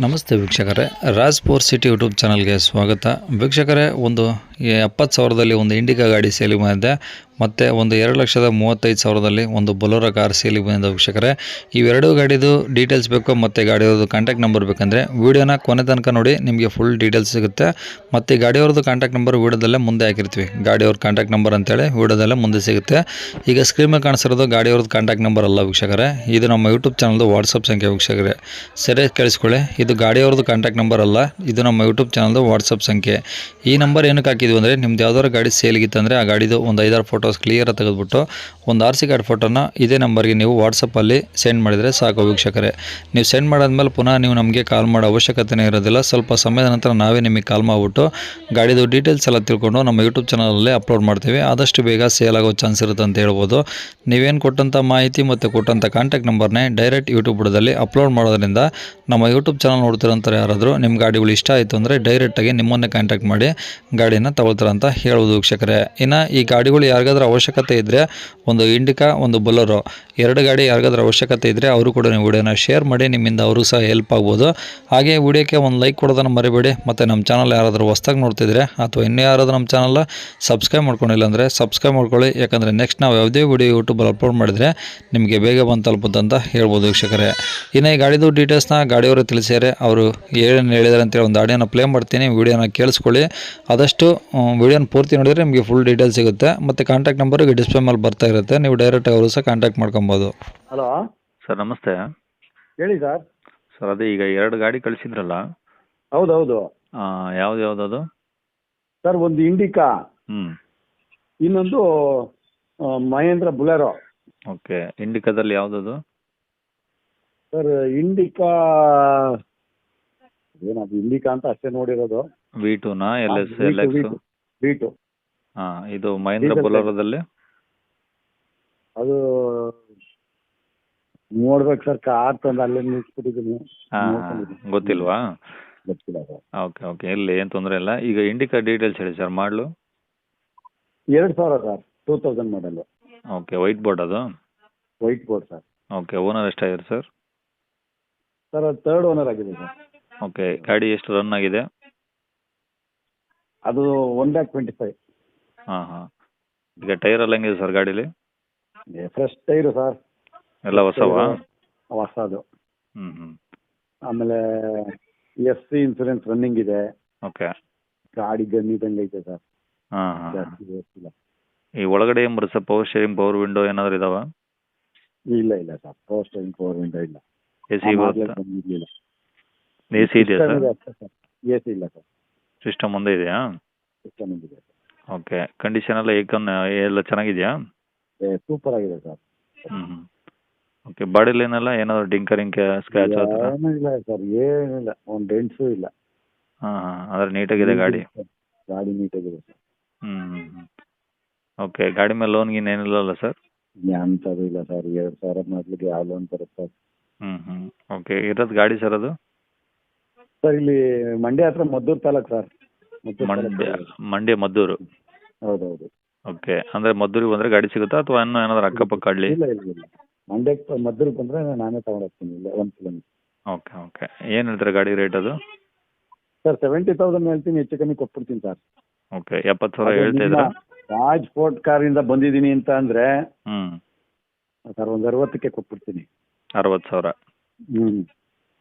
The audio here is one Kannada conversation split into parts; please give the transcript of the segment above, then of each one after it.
ನಮಸ್ತೆ ವೀಕ್ಷಕರೇ. ರಾಜ್ ಫೋರ್ ಸಿಟಿ ಯೂಟ್ಯೂಬ್ ಚಾನಲ್ಗೆ ಸ್ವಾಗತ. ವೀಕ್ಷಕರೇ, ಒಂದು ಎಪ್ಪತ್ತು ಸಾವಿರದಲ್ಲಿ ಒಂದು ಇಂಡಿಕಾ ಗಾಡಿ ಸೇಲಿ ಬಂದಿದೆ ಮತ್ತು ಒಂದು ಎರಡು ಲಕ್ಷದ ಮೂವತ್ತೈದು ಸಾವಿರದಲ್ಲಿ ಒಂದು ಬೊಲೋರ ಕಾರ್ ಸೇಲಿ ಬಂದಿದೆ ವೀಕ್ಷಕರೇ. ಇವೆರಡು ಗಾಡಿದು ಡೀಟೇಲ್ಸ್ ಬೇಕು ಮತ್ತು ಗಾಡಿಯವ್ರದ್ದು ಕಾಂಟ್ಯಾಕ್ಟ್ ನಂಬರ್ ಬೇಕಂದರೆ ವೀಡಿಯೋನ ಕೊನೆ ತನಕ ನೋಡಿ ನಿಮಗೆ ಫುಲ್ ಡೀಟೇಲ್ಸ್ ಸಿಗುತ್ತೆ. ಮತ್ತು ಗಾಡಿಯವ್ರದ್ದು ಕಾಂಟ್ಯಾಕ್ಟ್ ನಂಬರ್ ವೀಡಿಯೋದಲ್ಲೇ ಮುಂದೆ ಹಾಕಿರ್ತೀವಿ. ಗಾಡಿಯವ್ರ ಕಾಂಟ್ಯಾಕ್ಟ್ ನಂಬರ್ ಅಂತೇಳಿ ವೀಡಿಯೋದಲ್ಲೇ ಮುಂದೆ ಸಿಗುತ್ತೆ. ಈಗ ಸ್ಕ್ರೀನ್ ಮೇಲೆ ಕಾಣಿಸಿರೋದು ಗಾಡಿಯವ್ರದ್ದು ಕಾಂಟ್ಯಾಕ್ಟ್ ನಂಬರ್ ಅಲ್ಲ ವೀಕ್ಷಕರೇ. ಇದು ನಮ್ಮ ಯೂಟ್ಯೂಬ್ ಚಾನಲ್ದು ವಾಟ್ಸಪ್ ಸಂಖ್ಯೆ ವೀಕ್ಷಕರೇ. ಸರಿಯಾಗಿ ಕೇಳಿಸ್ಕೊಳ್ಳಿ. ಇದು ಗಾಡಿಯವ್ರದ್ದು ಕಾಂಟ್ಯಾಕ್ಟ್ ನಂಬರ್ ಅಲ್ಲ, ಇದು ನಮ್ಮ ಯೂಟ್ಯೂಬ್ ಚಾನಲ್ದು ವಾಟ್ಸಪ್ ಸಂಖ್ಯೆ. ಈ ನಂಬರ್ ಏನಕ್ಕೆ ಹಾಕಿದ್ವಿ ಅಂದರೆ ನಿಮ್ದು ಯಾವ್ದಾದ್ರು ಗಾಡಿ ಸೇಲ್ಗಿತ್ತಂದರೆ ಆ ಗಾಡಿದು ಒಂದು ಐದಾರು ಫೋಟೋಸ್ ಕ್ಲಿಯರಾಗಿ ತೆಗೆದುಬಿಟ್ಟು ಒಂದು ಆರ್ ಸಿ ಕಾರ್ಡ್ ಫೋಟೋನ ಇದೇ ನಂಬರ್ಗೆ ನೀವು ವಾಟ್ಸಪ್ಪಲ್ಲಿ ಸೆಂಡ್ ಮಾಡಿದರೆ ಸಾಕು ವೀಕ್ಷಕರೇ. ನೀವು ಸೆಂಡ್ ಮಾಡಾದ್ಮೇಲೆ ಪುನಃ ನೀವು ನಮಗೆ ಕಾಲ್ ಮಾಡೋ ಅವಶ್ಯಕತೆನೇ ಇರೋದಿಲ್ಲ. ಸ್ವಲ್ಪ ಸಮಯದ ನಂತರ ನಾವೇ ನಿಮಗೆ ಕಾಲ್ ಮಾಡಿಬಿಟ್ಟು ಗಾಡಿದು ಡೀಟೇಲ್ಸ್ ಎಲ್ಲ ತಿಳ್ಕೊಂಡು ನಮ್ಮ ಯೂಟ್ಯೂಬ್ ಚಾನಲಲ್ಲೇ ಅಪ್ಲೋಡ್ ಮಾಡ್ತೀವಿ. ಆದಷ್ಟು ಬೇಗ ಸೇಲ್ ಆಗೋ ಚಾನ್ಸ್ ಇರುತ್ತೆ ಅಂತ ಹೇಳ್ಬೋದು. ನೀವೇನು ಕೊಟ್ಟಂಥ ಮಾಹಿತಿ ಮತ್ತು ಕೊಟ್ಟಂಥ ಕಾಂಟ್ಯಾಕ್ಟ್ ನಂಬರ್ನೇ ಡೈರೆಕ್ಟ್ ಯೂಟ್ಯೂಬ್ ಬುಡದಲ್ಲಿ ಅಪ್ಲೋಡ್ ಮಾಡೋದ್ರಿಂದ ನಮ್ಮ ಯೂಟ್ಯೂಬ್ ಚಾನಲ್ ನೋಡ್ತಿರೋಂಥ ಯಾರಾದರೂ ನಿಮ್ಮ ಗಾಡಿಗಳು ಇಷ್ಟ ಆಯಿತು ಅಂದರೆ ಡೈರೆಕ್ಟಾಗಿ ನಿಮ್ಮನ್ನೇ ಕಾಂಟ್ಯಾಕ್ಟ್ ಮಾಡಿ ಗಾಡಿನ ತಗೊಳ್ತಾರೆ ಅಂತ ಹೇಳ್ಬೋದು ವೀಕ್ಷಕರೇ. ಇನ್ನು ಈ ಗಾಡಿಗಳು ಯಾರಿಗಾದ್ರೂ ಅವಶ್ಯಕತೆ ಇದ್ದರೆ ಒಂದು ಇಂಡಿಕಾ, ಒಂದು ಬೊಲೊರೋ ಎರಡು ಗಾಡಿ ಯಾರಿಗಾದ್ರೂ ಅವಶ್ಯಕತೆ ಇದ್ದರೆ ಅವರು ಕೂಡ ನೀವು ವಿಡಿಯೋನ ಶೇರ್ ಮಾಡಿ ನಿಮ್ಮಿಂದ ಅವರು ಸಹ ಹೆಲ್ಪ್ ಆಗ್ಬೋದು. ಹಾಗೆ ವಿಡಿಯೋಕ್ಕೆ ಒಂದು ಲೈಕ್ ಕೊಡೋದನ್ನು ಮರಿಬೇಡಿ. ಮತ್ತು ನಮ್ಮ ಚಾನಲ್ ಯಾರಾದರೂ ಹೊಸ್ದಾಗಿ ನೋಡ್ತಿದ್ರೆ ಅಥವಾ ಇನ್ನೂ ಯಾರಾದರೂ ನಮ್ಮ ಚಾನಲ್ ಸಬ್ಸ್ಕ್ರೈಬ್ ಮಾಡ್ಕೊಂಡಿಲ್ಲ ಅಂದರೆ ಸಬ್ಸ್ಕ್ರೈಬ್ ಮಾಡ್ಕೊಳ್ಳಿ. ಯಾಕಂದರೆ ನೆಕ್ಸ್ಟ್ ನಾವು ಯಾವುದೇ ವಿಡಿಯೋ ಯೂಟ್ಯೂಬಲ್ಲಿ ಅಪ್ಲೋಡ್ ಮಾಡಿದರೆ ನಿಮಗೆ ಬೇಗ ಬಂದು ತಲುಪುತ್ತೆ ಅಂತ ಹೇಳ್ಬೋದು ವೀಕ್ಷಕರೇ. ಇನ್ನು ಈ ಗಾಡಿದು ಡೀಟೇಲ್ಸ್ನ ಗಾಡಿಯವರು ತಿಳಿಸ್ಯಾರೆ ಅವರು ಏನೇನು ಹೇಳಿದಾರೆ ಅಂತೇಳಿ ಒಂದು ಆಡಿಯೋನ ಪ್ಲೇ ಮಾಡ್ತೀನಿ. ವಿಡಿಯೋನ ಕೇಳಿಸ್ಕೊಳ್ಳಿ. ಆದಷ್ಟು ವಿಡಿಯೋನ ಪೂರ್ತಿ ನೋಡಿದರೆ ನಿಮಗೆ ಫುಲ್ ಡೀಟೇಲ್ಸ್ ಸಿಗುತ್ತೆ. ಮತ್ತು ಕಾಂಟ್ಯಾಕ್ಟ್ ನಂಬರ್ ಈಗ ಡಿಸ್ಪ್ಲೇ ಮೇಲೆ ಬರ್ತಾ ಇರುತ್ತೆ. ನೀವು ಡೈರೆಕ್ಟ್ ಅವರು ಸಹ ಕಾಂಟ್ಯಾಕ್ಟ್ ಮಾಡ್ಕೊಬೋದು. ಹಲೋ ಸರ್ ನಮಸ್ತೆ. ಹೇಳಿ ಸರ್ ಸರ್ ಅದೇ ಈಗ ಎರಡು ಗಾಡಿ ಕಳಿಸಿದ್ರಲ್ಲ? ಹೌದು ಹೌದು ಯಾವ್ದು ಯಾವ್ದು ಅದು ಸರ್ ಒಂದು ಇಂಡಿಕಾ ಹ್ಞೂ ಇನ್ನೊಂದು ಆ, ಮಹೇಂದ್ರ ಬುಲೆರೋ ಓಕೆ. ಇಂಡಿಕಾದಲ್ಲಿ ಯಾವ್ದದು? ಸರ್ ಇಂಡಿಕಾ ಏನದು ಇಂಡಿಕಾ ಅಂತ ಅಷ್ಟೇ ನೋಡಿರೋದು. ವಿ ಟೂನಾ ಎಲ್ ಎಸ್ ಎಲ್ ಎಕ್ಸ್ ಬೀಟು ಹಾಂ ಇದು ಮಹೇಂದ್ರ Diesel ಬೊಲೋರದಲ್ಲಿ? ಅದು ನೋಡ್ಬೇಕು ಸರ್ ಕಾರ್ ತಂದು ಅಲ್ಲೇ ನಿಲ್ಸ್ಬಿಟ್ಟಿದ್ದೀನಿ ಹಾಂ ನೋಡ್ಕೊಂಡಿದ್ದೀನಿ. ಗೊತ್ತಿಲ್ವಾ? ಗೊತ್ತಿಲ್ಲ ಸರ್. ಓಕೆ ಓಕೆ ಎಲ್ಲಿ ಏನು ತೊಂದರೆ ಇಲ್ಲ. ಈಗ ಇಂಡಿಕಾ ಡೀಟೇಲ್ಸ್ ಹೇಳಿ ಸರ್ ಮಾಡಲು? ಎರಡು ಸಾವಿರ ಸರ್ ಟೂ ತೌಸಂಡ್ ಮಾಡಲು ಓಕೆ ವೈಟ್ ಬೋರ್ಡ್ ಅದು? Whiteboard sir. ಓಕೆ ಓನರ್ ಎಷ್ಟಾಗಿದೆ ಸರ್? ಸರ್ ಅದು ತರ್ಡ್ ಓನರ್ ಆಗಿದೆ ಸರ್. ಓಕೆ ಗಾಡಿ ಎಷ್ಟು ರನ್ ಆಗಿದೆ? ಅದು ಒನ್ ಲ್ಯಾಕ್ ಟ್ವೆಂಟಿ ಫೈವ್ ಹಾಂ ಹಾಂ. ಈಗ ಟೈರ್ ಎಲ್ಲ ಹೆಂಗಿದೆ ಸರ್ ಗಾಡೀಲಿ? Fresh tyre sir. ಎಲ್ಲ ಹೊಸವಾ? ಹೊಸದು. ಹ್ಞೂ ಹ್ಞೂ ಆಮೇಲೆ ಎಸ್ ಸಿ ಇನ್ಸೂರೆನ್ಸ್ ರನ್ನಿಂಗ್ ಇದೆ. ಓಕೆ. ಗಾಡಿ ಗನ್ನಿದಂಗೆ ಐತೆ ಸರ್. ಹಾಂ ಹಾಂ ಜಾಸ್ತಿ ಗೊತ್ತಿಲ್ಲ ಈ ಒಳಗಡೆ ಏನು ಬರುತ್ತೆ sir? Power steering power window ಏನಾದರೂ ಇದಾವ? ಇಲ್ಲ ಇಲ್ಲ sir. Power steering power window ಇಲ್ಲ. ಎ ಸಿ ಬರುತ್ತಾ? ಬಂದಿರಲಿಲ್ಲ ಎ ಸಿ ಇದೆಯಾ ಸರ್? ಎ ಸಿ ಇಲ್ಲ ಸರ್. ಸಿಸ್ಟಮ್ ಒಂದೇ ಇದೆಯಾ? ಸಿಸ್ಟಮ್ ಇದೆ ಓಕೆ. ಕಂಡೀಷನ್ ಎಲ್ಲ ಏಕನ್ ಎಲ್ಲ ಚೆನ್ನಾಗಿದೆಯಾ? ಸೂಪರ್ ಆಗಿದೆ ಸರ್ ಹ್ಞೂ ಹ್ಞೂ ಓಕೆ ಬಾಡಿ ಲೈನೆಲ್ಲ ಏನಾದರೂ ಡಿಂಕರಿಂಗ್ ಸ್ಕ್ರ್ಯಾಚ್ ಆ ಥರ? ಸರ್ ಏನಿಲ್ಲ ಒಂದು ಡೆಂಟ್ಸು ಇಲ್ಲ. ಹಾಂ ನೀಟಾಗಿದೆ ಗಾಡಿ? ಗಾಡಿ ನೀಟಾಗಿದೆ ಸರ್ ಹ್ಞೂ ಓಕೆ ಗಾಡಿ ಮೇಲೆ ಲೋನ್ ಗೀನ್ ಏನಿಲ್ಲಲ್ಲ ಸರ್ ಅಂಥದ್ದು ಇಲ್ಲ ಸರ್ ಎರಡು ಸಾವಿರ ಮೊದಲಿಗೆ ಯಾವ ಲೋನ್ ಬರುತ್ತೆ ಸರ್ ಹ್ಞೂ ಹ್ಞೂ ಓಕೆ ಇರೋದು ಗಾಡಿ ಸರ್ ಅದು? ಸರ್ ಇಲ್ಲಿ ಮಂಡ್ಯ ಹತ್ರ ಮದ್ದೂರು ತಾಲೂಕು ಸರ್ ಮಂಡ್ಯ. ಮಂಡ್ಯ ಮದ್ದೂರು. ಹೌದೌದು. ಓಕೆ ಅಂದ್ರೆ ಮದ್ದೂರಿಗೆ ಬಂದ್ರೆ ಗಾಡಿ ಸಿಗುತ್ತಾ ಅಥವಾ ಇನ್ನೂ ಏನಾದ್ರೂ ಅಕ್ಕಪಕ್ಕ ಹಳ್ಳಿ? ಇಲ್ಲ ಇಲ್ಲ ಇಲ್ಲ. ಮಂಡ್ಯಕ್ಕೆ ಮದ್ದೂರಿಗೆ ಬಂದರೆ ನಾನೇ ತಗೊಂಡು ಹೋಗ್ತೀನಿ ಇಲ್ಲ ಒಂದು ಕಿಲೋಮೀಟರ್ ಓಕೆ ಓಕೆ. ಏನು ಹೇಳ್ತಾರೆ ಗಾಡಿ ರೇಟ್ ಅದು? ಸರ್ ಸೆವೆಂಟಿ ತೌಸಂಡ್ ಹೇಳ್ತೀನಿ ಹೆಚ್ಚು ಕಮ್ಮಿ ಕೊಟ್ಬಿಡ್ತೀನಿ ಸರ್. ಓಕೆ ಎಪ್ಪತ್ತು ಸಾವಿರ ಹೇಳ್ತಾ ಇದ್ದೀರಾ? ರಾಜ್ ಫೋರ್ಟ್ ಕಾರಿಂದ ಬಂದಿದ್ದೀನಿ ಅಂತ ಅಂದ್ರೆ ಹ್ಞೂ ಸರ್ ಒಂದು ಅರವತ್ತಕ್ಕೆ ಕೊಟ್ಬಿಡ್ತೀನಿ. ಅರವತ್ತು ಸಾವಿರ. ಹ್ಮ್.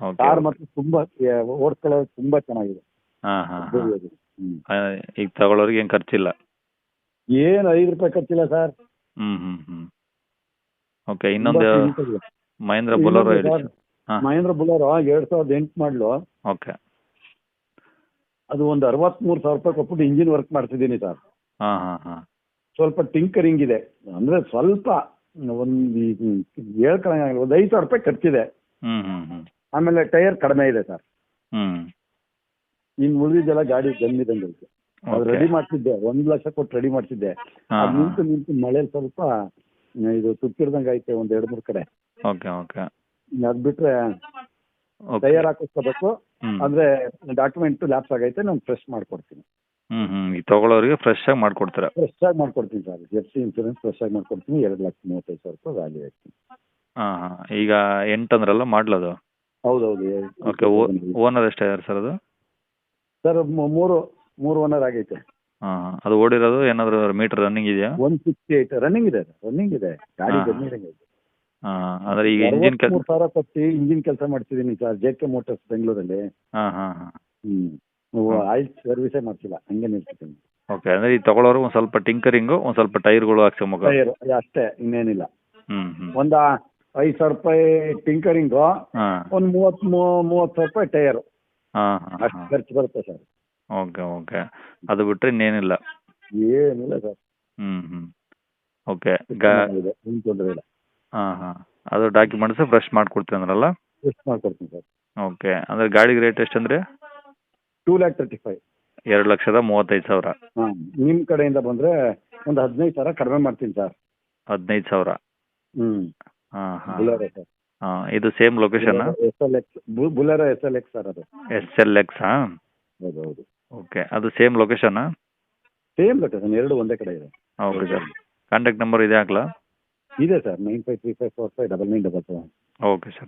ಓಕೆ ಕಾರ್ ಮಾತ್ರ ತುಂಬಾ ಓಡ್ಸ್ಕೊಳ್ಳೋದು ತುಂಬಾ ಚೆನ್ನಾಗಿದೆ. ಹಾಂ ಹಾಂ ಹ್ಮ್. ಈಗ ತಗೊಳ್ಳೋರಿಗೆ ಏನು ಖರ್ಚಿಲ್ಲ. ಏನು ಐದು ರೂಪಾಯಿ ಖರ್ಚಿಲ್ಲ ಸರ್. ಹ್ಮ್ ಹ್ಮ್ ಹ್ಮ್. ಓಕೆ ಇನ್ನೊಂದು ಮಹೇಂದ್ರ ಬೊಲೋರೋ ಹೇಳಿ ಮಹೇಂದ್ರ ಬುಲೋರೋ ಎರಡ್ ಸಾವಿರದ ಎಂಟು ಮಾಡ್ಲು. ಓಕೆ ಅದು ಒಂದು ಅರವತ್ಮೂರು ಸಾವಿರ ರೂಪಾಯಿ ಕೊಟ್ಬಿಟ್ಟು ಇಂಜಿನ್ ವರ್ಕ್ ಮಾಡ್ತಿದ್ದೀನಿ ಸರ್. ಹಾ ಹಾ ಹಾ. ಸ್ವಲ್ಪ ಟಿಂಕರಿಂಗ್ ಇದೆ. ಅಂದ್ರೆ ಸ್ವಲ್ಪ ಒಂದು ಹೇಳ್ಕೊಳಂಗಿಲ್ಲ ಒಂದು ಐದು ಸಾವಿರ ರೂಪಾಯಿ ಖರ್ಚಿದೆ. ಹ್ಞೂ ಹ್ಞೂ ಹ್ಞೂ ಆಮೇಲೆ ಟೈರ್ ಕಡಿಮೆ ಇದೆ ಸರ್. ಹ್ಞೂ ಇನ್ನು ಉಳಿದಿದ್ದೆಲ್ಲ ಗಾಡಿ ಗಮ್ಮಿದಂಗೆ ಐತೆ ಅದು ರೆಡಿ ಮಾಡ್ತಿದ್ದೆ. ಒಂದ್ ಲಕ್ಷ ಕೊಟ್ಟು ರೆಡಿ ಮಾಡ್ತಿದ್ದೆ. ಅದು ನಿಂತು ನಿಂತು ಮಳೆ ಸ್ವಲ್ಪ ಇದು ತುಕ್ಕಿಡ್ದಂಗೆ ಐತೆ ಒಂದ್ ಎರಡ್ ಮೂರ್ ಕಡೆ. ಓಕೆ ಓಕೆ ಅದ್ ಬಿಟ್ರೆ ಟೈರ್ ಹಾಕಿಸ್ಕೋಬೇಕು. ಅಂದ್ರೆ ಡಾಕ್ಯುಮೆಂಟ್ ಲ್ಯಾಪ್ಸ್ ಆಗೈತೆ ನಾನು ಫ್ರೆಶ್ ಮಾಡ್ಕೊಡ್ತೀನಿ. ಹ್ಮ್ ಈಗ ತಗೊಳ್ಳೋರಿಗೆ ಫ್ರೆಶ್ ಆಗಿ ಮಾಡ್ಕೊಡ್ತಾರೆ? ಫ್ರೆಶ್ ಆಗಿ ಮಾಡ್ಕೊಡ್ತೀನಿ sir. F C insurance fresh ಆಗಿ ಮಾಡ್ಕೊಡ್ತೀನಿ. ಎರಡು ಲಕ್ಷ ಮೂವತ್ತೈದು ಸಾವಿರ ರೂಪಾಯಿ ವ್ಯಾಲ್ಯೂ ಐತಿ. ಹಾಂ ಈಗ ಎಂಟು ಅಂದ್ರಲ್ಲ ಮಾಡ್ಲದು? ಹೌದೌದು. ಓಕೆ ಓನರ್ ಎಷ್ಟಾಗಿದೆ ಸರ್ ಅದು? ಸರ್ ಮೂರು ಮೂರು ಓನರ್ ಆಗೈತೆ. ಹಾಂ ಅದು ಓಡಿರೋದು ಏನಾದ್ರು ಮೀಟರ್ ರನ್ನಿಂಗ್ ಇದೆಯಾ? ಒನ್ ಸಿಕ್ಸ್ಟಿ ಏಟ್ ರನ್ನಿಂಗ್ ಇದೆ ರನ್ನಿಂಗ್ ಇದೆ. ಗಾಡಿ. ಜಮೀನಿಂಗ್ ಇದೆ ಹಾಂ ಅಂದರೆ ಈಗ ಇಂಜಿನ್ ಕೆಲಸ ಮೂರು ಸಾವಿರ ಕೊಟ್ಟು ಇಂಜಿನ್ ಕೆಲಸ ಮಾಡ್ತಿದ್ದೀನಿ ಸರ್ ಜೆ ಕೆ ಮೋಟರ್ಸ್ ಬೆಂಗಳೂರಲ್ಲಿ ಹಾಂ ಹಾಂ ಹಾಂ. ಹ್ಞೂ ಆಯಿಲ್ ಸರ್ವಿಸೇ ಮಾಡ್ತಿಲ್ಲ ಹಂಗೆ ನಿಲ್ತೀನಿ ಓಕೆ ಅಂದರೆ ಈ ತೊಗೊಳೋರು ಒಂದು ಸ್ವಲ್ಪ ಟಿಂಕರಿಂಗು ಒಂದು ಸ್ವಲ್ಪ ಟೈರ್ಗಳು ಹಾಕ್ಸ್ಕೊಂಬೇಕು. ಟೈರ್ ಅಷ್ಟೇ ಇನ್ನೇನಿಲ್ಲ. ಹ್ಞೂ ಹ್ಞೂ ಒಂದು ಐದು ಸಾವಿರ ರೂಪಾಯಿ ಟಿಂಕರಿಂಗು ಹಾಂ. ಒಂದು ಮೂವತ್ತು ಮೂವತ್ತು ಸಾವಿರ ರೂಪಾಯಿ ಟೈರು. ಅಷ್ಟು ಖರ್ಚು ಬರುತ್ತೆ ಸರ್. Okay okay. ಅದು ಬಿಟ್ರೆ ಇನ್ನೇನಿಲ್ಲ. ಏನಿಲ್ಲ ಸರ್. ಹ್ಞೂ ಹ್ಞೂ ಓಕೆ. ಚೆನ್ನಾಗಿದೆ. ಏನು ತೊಂದರೆ ಇಲ್ಲ. ಹಾಂ ಹಾಂ. ಅದು ಡಾಕ್ಯುಮೆಂಟ್ಸ್ ಫ್ರೆಶ್ ಮಾಡ್ಕೊಡ್ತೀವಿ ಅಂದ್ರಲ್ಲ? ಎಷ್ಟು ಮಾಡ್ಕೊಡ್ತೀನಿ ಸರ್. ಓಕೆ. ಅಂದ್ರೆ ಗಾಡಿಗೆ ರೇಟ್ ಎಷ್ಟಂದರೆ ಟೂ ಲ್ಯಾಕ್ ತರ್ಟಿ ಫೈವ್ ಎರಡು ಲಕ್ಷದ ಮೂವತ್ತೈದು ಸಾವಿರ. ಹಾಂ ನಿಮ್ಮ ಕಡೆಯಿಂದ ಬಂದರೆ ಒಂದು ಹದಿನೈದು ಸಾವಿರ ಕಡಿಮೆ ಮಾಡ್ತೀನಿ ಸರ್. ಹದಿನೈದು ಸಾವಿರ. ಹ್ಞೂ ಹಾಂ ಹಾಂ. Bolero sir. ಹಾಂ ಇದು same location S L X Bolero S L X sir ಅದು. ಎಸ್ ಎಲ್ ಎಕ್ಸ್ ಹಾಂ ಹೌದು ಹೌದು ಓಕೆ ಅದು ಸೇಮ್ ಲೊಕೇಶನ್ ಸೇಮ್ ಲೊಕೇಶನ್ ಎರಡು ಒಂದೇ ಕಡೆ ಇದೆ. ಓಕೆ ಸರ್ ಕಾಂಟ್ಯಾಕ್ಟ್ ನಂಬರ್ ಇದೆ ಹಾಕ್ಲಾ? ಇದೆ sir nine five three five four five double nine double seven okay sir